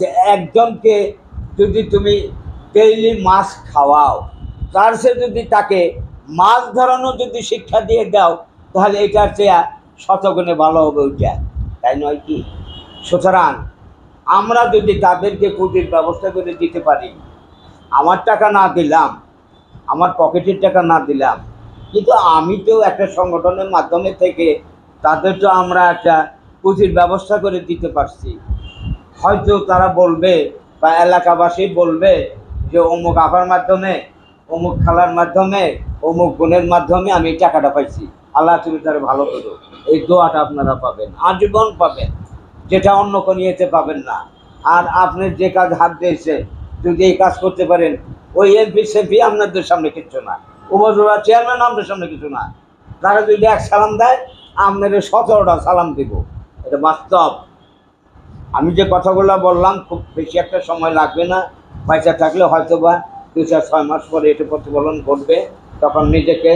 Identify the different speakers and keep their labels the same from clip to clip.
Speaker 1: যে একজনকে যদি তুমি ডেইলি মাছ খাওয়াও, তার সে যদি তাকে মাছ ধরানো যদি শিক্ষা দিয়ে দাও, তাহলে এটার চেয়ে শতগুণে ভালো হবে ওইটা। তাই নয় কি? সুতরাং আমরা যদি তাদেরকে পুঁজির ব্যবস্থা করে দিতে পারি, আমার টাকা না দিলাম, আমার পকেটের টাকা না দিলাম, কিন্তু আমি তো একটা সংগঠনের মাধ্যমে থেকে তাদের তো আমরা একটা পুঁজির ব্যবস্থা করে দিতে পারছি। হয়তো তারা বলবে বা এলাকাবাসী বলবে যে অমুক আপার মাধ্যমে, অমুক খালার মাধ্যমে, অমুক বোনের মাধ্যমে আমি টাকাটা পাইছি। আল্লাহ তুমি তারা ভালো করো। এই দোয়াটা আপনারা পাবেন, আজীবন পাবেন। যেটা অন্য কোনো ইয়েতে পাবেন না। আর আপনি যে কাজ হাত দিয়েছে যদি এই কাজ করতে পারেন, ওই এমপি সেমপি আপনাদের সামনে কিচ্ছু না। উপজেলা চেয়ারম্যান আপনাদের সামনে কিছু না। তারা যদি এক সালাম দেয়, আপনাদের সতেরোটা সালাম দিব। এটা বাস্তব। আমি যে কথাগুলো বললাম, খুব বেশি একটা সময় লাগবে না। পয়সা থাকলে হয়তো বা দু চার, ছয় মাস পরে এটা প্রতিফলন ঘটবে। তখন নিজেকে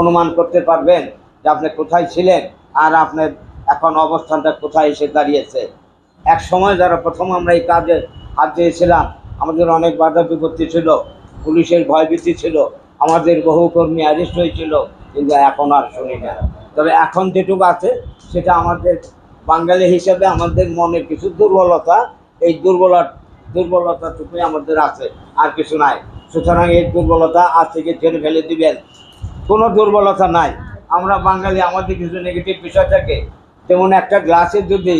Speaker 1: অনুমান করতে পারবেন যে আপনি কোথায় ছিলেন আর আপনার এখন অবস্থানটা কোথায় এসে দাঁড়িয়েছে। এক সময় যারা প্রথম আমরা এই কাজে হাত দিয়েছিলাম, আমাদের অনেক বাধা বিপত্তি ছিল, পুলিশের ভয়ভীতি ছিল, আমাদের বহু কর্মী অ্যারেস্ট হয়েছিল, কিন্তু এখন আর শুনি না। তবে এখন যেটুকু আছে, সেটা আমাদের বাঙালি হিসাবে আমাদের মনের কিছু দুর্বলতা, এই দুর্বলতা দুর্বলতাটুকুই আমাদের আছে, আর কিছু নাই। সুতরাং এই দুর্বলতা আজ থেকে ছেড়ে ফেলে দিবেন? কোনো দুর্বলতা নাই। আমরা বাঙালি, আমাদের কিছু নেগেটিভ বিষয় থাকে। যেমন একটা গ্লাসে যদি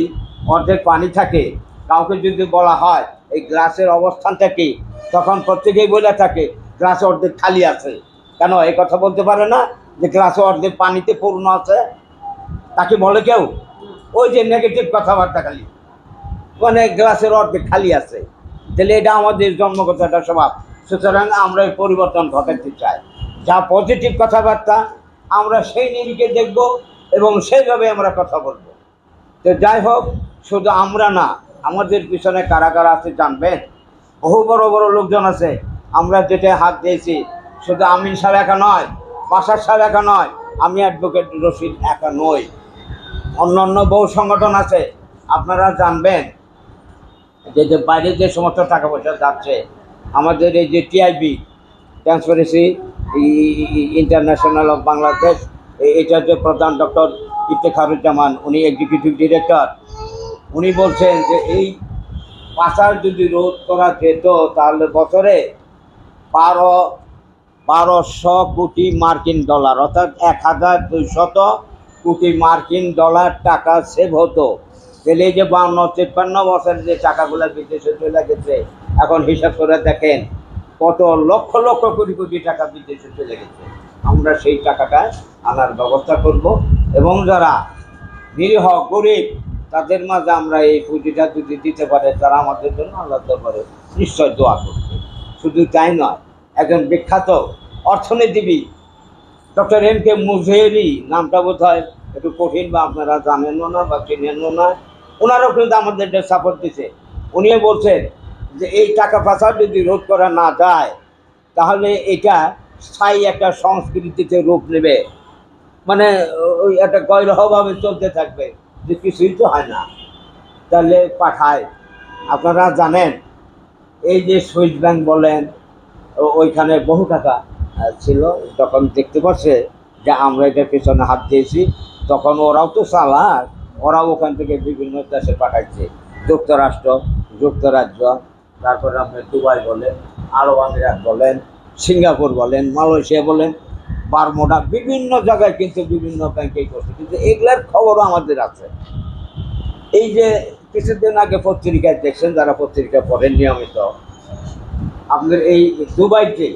Speaker 1: অর্ধেক পানি থাকে, কাউকে যদি বলা হয়, এই গ্লাসের অবস্থানটা কি? তখন প্রত্যেকেই বলে থাকে, গ্লাসে অর্ধেক খালি আছে। কেন? এই কথা বলতে পারে না যে গ্লাসে অর্ধেক পানিতে পূর্ণ আছে? তাকে বলে কেউ? ওই যে নেগেটিভ কথাবার্তা খালি। মানে গ্লাসের অর্ধেক খালি আছে। তাহলে এটা আমাদের জন্মগত একটা স্বভাব। সুতরাং আমরা এই পরিবর্তন ঘটাতে চাই। যা পজিটিভ কথাবার্তা, আমরা সেই নিরিখে দেখব এবং সেইভাবে আমরা কথা বলব। তো যাই হোক, শুধু আমরা না, আমাদের পিছনে কারা কারা আছে জানবেন? বহু বড় বড় লোকজন আছে। আমরা যেটা হাত দিয়েছি, শুধু আমিন সাহেব একা নয়, বাসার সাহেব একা নয়, আমি অ্যাডভোকেট রশিদ একা নই। অন্য অন্য বহু সংগঠন আছে, আপনারা জানবেন যে যে বাইরে যে সমস্ত টাকা পয়সা যাচ্ছে, আমাদের এই যে TIB Transparency International of Bangladesh এটার যে প্রধান ডক্টর ইফতেখারুজ্জামান, উনি এক্সিকিউটিভ ডিরেক্টর উনি বলছেন যে এই পাচার যদি রোধ করা যেত, তাহলে বছরে বারো, বারোশো কোটি মার্কিন ডলার, অর্থাৎ এক হাজার দুইশত কোটি মার্কিন ডলার টাকা সেভ হতো। তাহলে এই যে বান্ন, তিপ্পান্ন বছরের যে টাকাগুলো বিদেশে চলে গেছে, এখন হিসাব করে দেখেন, কত লক্ষ লক্ষ কোটি কোটি টাকা বিদেশে চলে গেছে। আমরা সেই টাকাটা আনার ব্যবস্থা করব এবং যারা নিরীহ, গরিব, তাদের মাঝে আমরা এই পুঁজিটা যদি দিতে পারে, তারা আমাদের জন্য আল্লাহ দরবারে নিশ্চয় দোয়া করবে। শুধু তাই নয়, একজন বিখ্যাত অর্থনীতিবিদ, ডক্টর এম কে মুজেরি, নামটা বোধ হয় একটু কঠিন বা আপনারা জানেনও না বা চিনেনও না, ওনারও কিন্তু আমাদের সাপোর্ট দিছে। উনিও বলছেন যে এই টাকা পাচার যদি রোধ করা না যায়, তাহলে এটা স্থায়ী একটা সংস্কৃতিতে রূপ নেবে। মানে ওই একটা গৈরহভাবে চলতে থাকবে, যে কিছুই তো হয় না। তাহলে পাঠায়। আপনারা জানেন, এই যে সুইস ব্যাংক বলেন ওইখানে বহু টাকা ছিল, যখন দেখতে পাচ্ছে যে আমরা এটার পেছনে হাত দিয়েছি, তখন ওরাও তো চালাক। ওরাও ওখান থেকে বিভিন্ন দেশে পাঠাচ্ছে যুক্তরাষ্ট্র, যুক্তরাজ্য, তারপরে আপনি দুবাই বলেন, আরব আমিরাত বলেন, সিঙ্গাপুর বলেন, মালয়েশিয়া বলেন, বারমোডা, বিভিন্ন জায়গায় কিন্তু বিভিন্ন ব্যাংকেই করছে। কিন্তু এগুলার খবরও আমাদের আছে। এই যে কিছুদিন আগে পত্রিকায় দেখছেন, যারা পত্রিকা পড়েন নিয়মিত, আপনাদের এই দুবাইতে,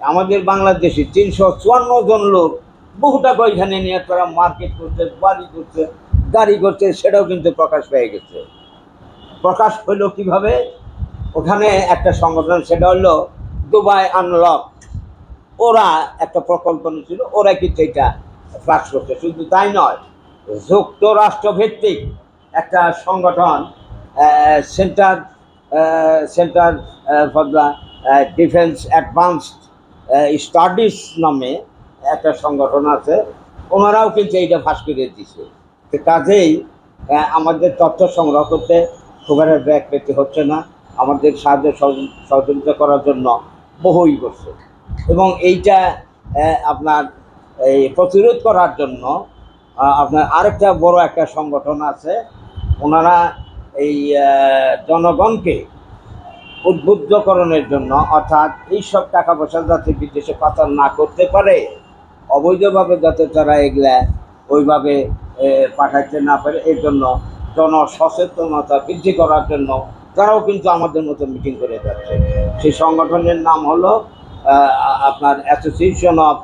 Speaker 1: আমাদের বাংলাদেশে তিনশো চুয়ান্ন জন লোক বহু টাকা ওইখানে নিয়ে তারা মার্কেট করছে, বাড়ি করছে, গাড়ি করছে, সেটাও কিন্তু প্রকাশ পেয়ে গেছে। প্রকাশ হইল কীভাবে? ওখানে একটা সংগঠন, সেটা হলো দুবাই আনলক ওরা একটা প্রকল্প নিয়েছিল, ওরা কিন্তু এটা ফ্লাক্স করছে। শুধু তাই নয়, যুক্তরাষ্ট্রভিত্তিক একটা সংগঠন Center Center for the Defense Advanced Studies নামে একটা সংগঠন আছে, ওনারাও কিন্তু এইটা ফাঁস করে দিছে কাজেই আমাদের তথ্য সংগ্রহ করতে খুব একটা ব্যাগ পেতে হচ্ছে না। আমাদের সাহায্য সহ- সহযোগিতা করার জন্য বহুই করছে। এবং এইটা আপনার এই প্রতিরোধ করার জন্য আপনার আরেকটা বড় একটা সংগঠন আছে। ওনারা এই জনগণকে উদ্বুদ্ধকরণের জন্য, অর্থাৎ এইসব টাকা পয়সা যাতে বিদেশে পাচার না করতে পারে অবৈধভাবে যাতে তারা এগুলা ওইভাবে এ, পাঠাতে না পারে এর জন্য জনসচেতনতা বৃদ্ধি করার জন্য তারাও কিন্তু আমাদের মতো মিটিং করে যাচ্ছে। সেই সংগঠনের নাম হলো আপনার Association of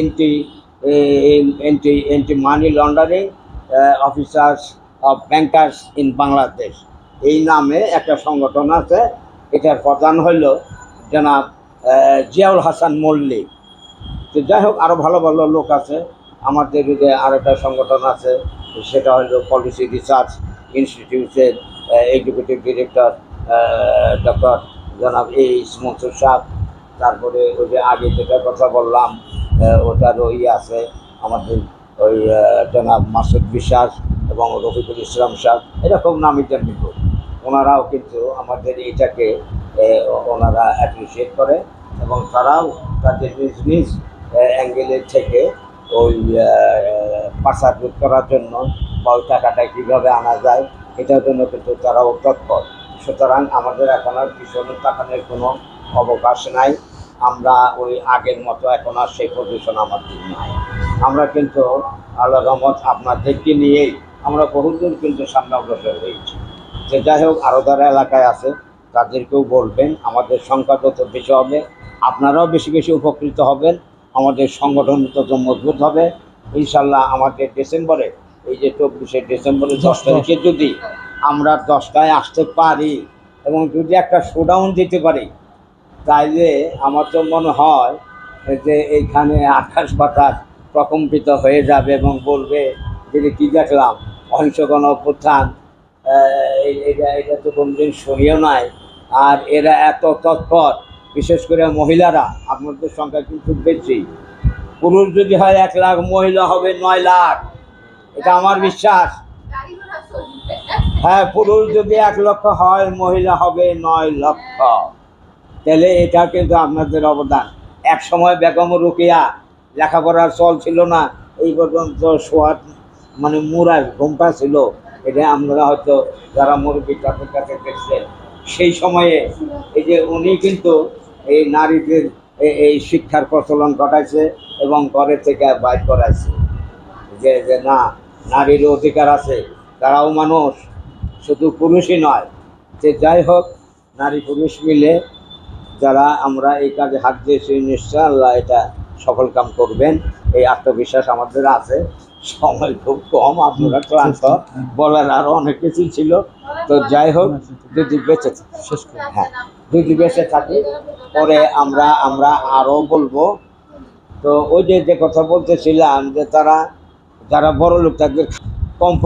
Speaker 1: Anti Anti Anti Money Laundering Officers of Bankers in Bangladesh এই নামে একটা সংগঠন আছে এটার প্রধান হইল জনাব জিয়াউল হাসান মল্লিক। তো যাই হোক আরও ভালো ভালো লোক আছে। আমাদের যে আর একটা সংগঠন আছে সেটা হলো পলিসি রিসার্চ ইনস্টিটিউটের এক্সিকিউটিভ ডিরেক্টর ডক্টর জনাব এইচ মনসুর সাহ তারপরে ওই যে আগে যেটা কথা বললাম ওটার ওই আছে আমাদের ওই জনাব মাসুদ বিশ্বাস এবং রফিকুল ইসলাম সাহ এরকম নামি লোক ওনারাও কিন্তু আমাদের এইটাকে আহ, ওনারা অ্যাপ্রিসিয়েট করে এবং তারাও তাদের নিজ নিজ অ্যাঙ্গেলে থেকে ওই পাচার করার জন্য বা ওই টাকাটা কীভাবে আনা যায়, এটার জন্য কিন্তু তারাও তৎপর। সুতরাং আমাদের এখন আর পিছনে তাকানোর কোনো অবকাশ নাই। আমরা ওই আগের মতো এখন আর সেই পজিশন আমাদের নাই। আমরা কিন্তু আল্লাহ রহমত আপনাদেরকে নিয়েই আমরা বহুদূর কিন্তু সামনে অগ্রসর হয়েছি। যে যাই হোক আরও যারা এলাকায় আছে, তাদেরকেও বলবেন, আমাদের সংখ্যা যত বেশি হবে, আপনারাও বেশি বেশি উপকৃত হবেন। আমাদের সংগঠন তত মজবুত হবে। ইনশাল্লাহ আমাদের ডিসেম্বরে এই যে চব্বিশে ডিসেম্বরে দশ তারিখে যদি আমরা দশটায় আসতে পারি এবং যদি একটা শোডাউন দিতে পারি তাইলে আমার তো মনে হয় যে এইখানে আকাশ বাতাস প্রকম্পিত হয়ে যাবে এবং বলবে যে কী দেখলাম? অহিংস গণ অভ্যুত্থান এটা এটা তো কোনোদিন শুনিও নাই। আর এরা এত তৎপর বিশেষ করে মহিলারা, আপনাদের সংখ্যা কিন্তু বেশি। পুরুষ যদি হয় এক লাখ, মহিলা হবে নয় লাখ। এটা আমার বিশ্বাস। হ্যাঁ পুরুষ যদি এক লক্ষ হয়, মহিলা হবে নয় লক্ষ। তাহলে এটা কিন্তু আপনাদের অবদান। এক সময় বেগম রুকিয়া, লেখাপড়ার চল ছিল না। এই পর্যন্ত সোয়াদ মানে মুরার ঘুমটা ছিল। এটা আপনারা হয়তো যারা মুরব্বী তাদের কাছে দেখছেন। সেই সময়ে এই যে উনি কিন্তু এই নারীদের এই শিক্ষার প্রচলন ঘটাইছে এবং ঘরে থেকে বাইর করাইছে। যে যে না নারীর অধিকার আছে, তারাও মানুষ, শুধু পুরুষই নয়। যে যাই হোক, নারী পুরুষ মিলে যারা আমরা এই কাজে হাত দিয়েছি, নিশ্চয় আল্লাহ এটা সফল কাম করবেন। এই আত্মবিশ্বাস আমাদের আছে। সময় খুব কম আপনারা ক্লান্ত। বলার আরও অনেক কিছু ছিল। তো যাই হোক যদি বেঁচে থাকি।
Speaker 2: শেষ
Speaker 1: হ্যাঁ যদি বেঁচে থাকি। পরে আমরা আমরা আরও বলব। তো ওই যে যে কথা বলতেছিলাম যে তারা যারা বড় লোক তাদের কম